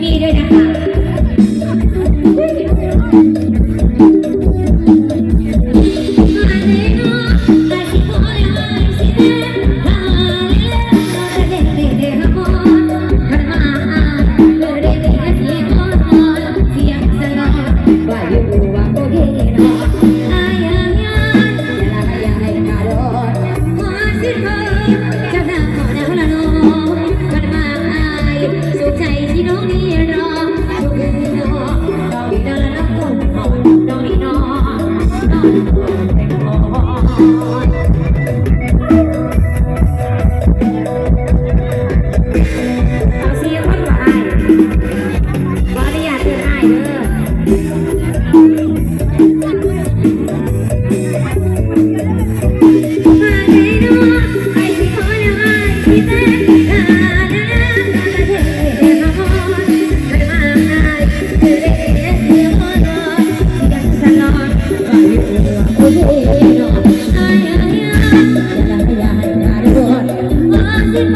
mire la cama.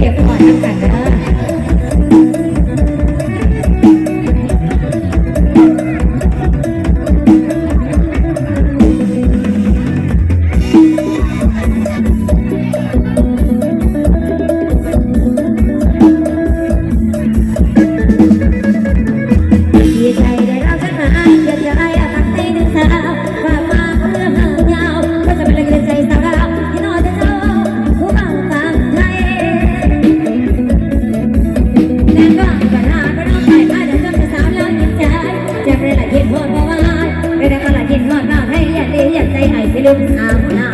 เก็บขวัญกันนะ uh,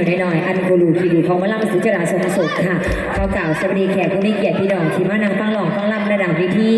วได้หน่อย อันกูรูคีดูของมะลังสุจราสมศกค่ะเขากล่าวสวัสดีแขกผู้มีเกียรติพี่ดองที่มานางตั้งหลองตั้งลำระดับวิธี